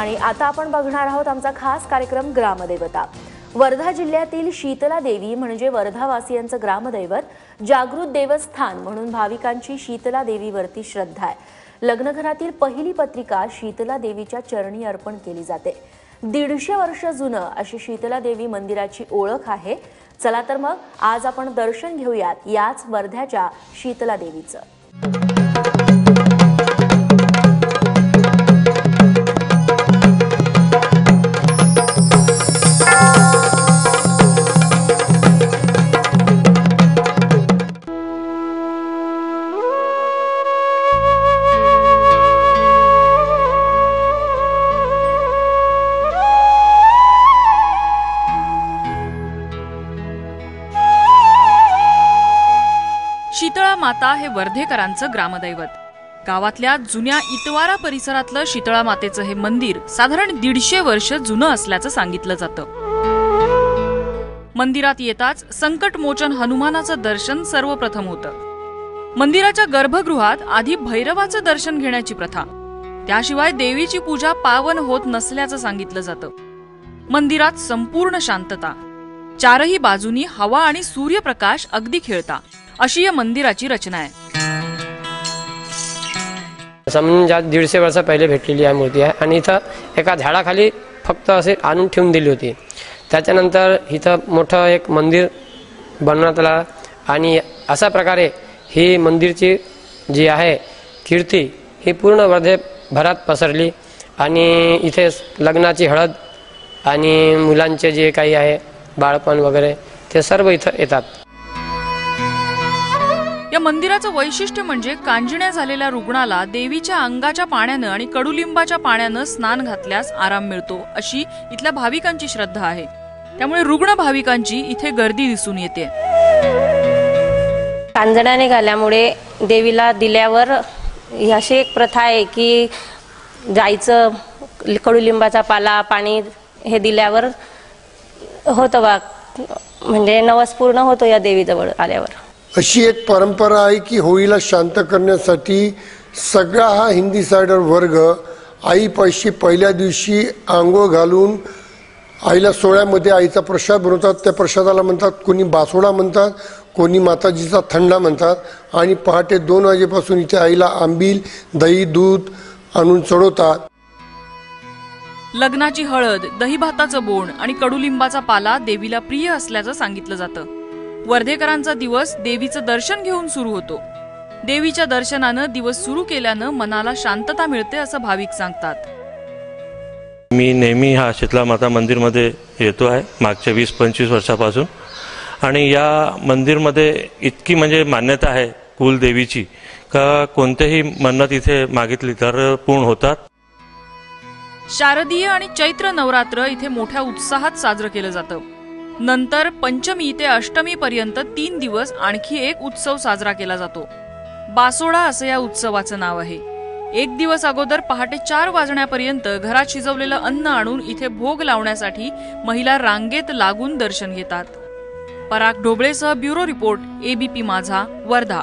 आणि आता आपण बघणार आहोत आमचा खास कार्यक्रम ग्रामदेवता. वर्धा जिल्ह्यातील शीतला देवी म्हणजे वर्धावासियांचं ग्रामदैवत जागृत देवस्थान म्हणून भाविकांची शीतला देवीवरती श्रद्धा आहे. लग्नघरातील पहिली पत्रिका शीतला देवीच्या चरणी अर्पण केली जाते. दीडशे वर्ष जुनं अशी शीतला देवी मंदिराची ओळख आहे. चला तर मग आज आपण दर्शन घेऊयात याच वर्ध्याच्या शीतला देवीचं. शीतळा माता हे वर्धेकरांचं ग्रामदैवत. गावातल्या जुन्या इतवारा परिसरातलं शीतळा मातेचं हे मंदिर साधारण दीडशे वर्ष जुनं असल्याचं सांगितलं जातं. मंदिरात येताच संकटमोचन हनुमानाचं दर्शन सर्वप्रथम होतं. मंदिराच्या गर्भगृहात आधी भैरवाचं दर्शन घेण्याची प्रथा. त्याशिवाय देवीची पूजा पावन होत नसल्याचं सांगितलं जातं. मंदिरात संपूर्ण शांतता. चारही बाजूनी हवा आणि सूर्यप्रकाश अगदी खेळता. अशी या मंदिराची रचना आहे. समजा दीडशे वर्ष पहिले भेटलेली आहे मूर्ती आहे. आणि इथं एका झाडाखाली फक्त असे आणून ठेवून दिली होती. त्याच्यानंतर इथं मोठं एक मंदिर बनवण्यात आलं. आणि अशा प्रकारे ही मंदिरची जी आहे कीर्ती ही पूर्ण वर्धेभरात पसरली. आणि इथे लग्नाची हळद आणि मुलांचे जे काही आहे बाळपण वगैरे ते सर्व इथं येतात. मंदिराचं वैशिष्ट्य म्हणजे कांजिण्या झालेल्या रुग्णाला देवीच्या अंगाच्या पाण्यानं आणि कडुलिंबाच्या पाण्यानं स्नान घातल्यास आराम मिळतो अशी इथल्या भाविकांची श्रद्धा आहे. त्यामुळे रुग्ण भाविकांची इथे गर्दी दिसून येते. कांजण्या निघाल्यामुळे देवीला दिल्यावर ही अशी एक प्रथा आहे की जायचं कडुलिंबाचा पाला पाणी हे दिल्यावर होतं बा म्हणजे नवस पूर्ण होतो या देवीजवळ आल्यावर. अशी एक परंपरा आहे की होळीला शांत करण्यासाठी सगळा हा हिंदी सायडर वर्ग आईपाशी पहिल्या दिवशी आंघोळ घालून आईला सोहळ्यामध्ये आईचा प्रसाद बनवतात. त्या प्रसादाला म्हणतात कोणी बासोडा म्हणतात कोणी माताजीचा थंडा म्हणतात. आणि पहाटे दोन वाजेपासून इथे आईला आंबील दही दूध आणून चढवतात. लग्नाची हळद दही भाताचं बोण आणि कडुलिंबाचा पाला देवीला प्रिय असल्याचं सांगितलं जातं. वर्धेकरांचा दिवस देवीचं दर्शन घेऊन सुरू होतो. देवीच्या दर्शनानं दिवस सुरू केल्यानं मनाला शांतता मिळते असं भाविक सांगतात. मी नेहमी हा शीतला माता मंदिरमध्ये येतो आहे मागच्या वीस पंचवीस वर्षापासून. आणि या मंदिरमध्ये इतकी म्हणजे मान्यता आहे कुलदेवीची का कोणतेही मन्नत इथे मागितली तर पूर्ण होतात. शारदीय आणि चैत्र नवरात्र इथे मोठ्या उत्साहात साजरं केलं जातं. नंतर पंचमी ते अष्टमी पर्यंत तीन दिवस आणखी एक उत्सव साजरा केला जातो. बासोडा असं या उत्सवाचं नाव आहे. एक दिवस अगोदर पहाटे चार वाजण्यापर्यंत घरात शिजवलेलं अन्न आणून इथे भोग लावण्यासाठी महिला रांगेत लागून दर्शन घेतात. पराग ढोबळेसह bureau report ABP Majha Wardha.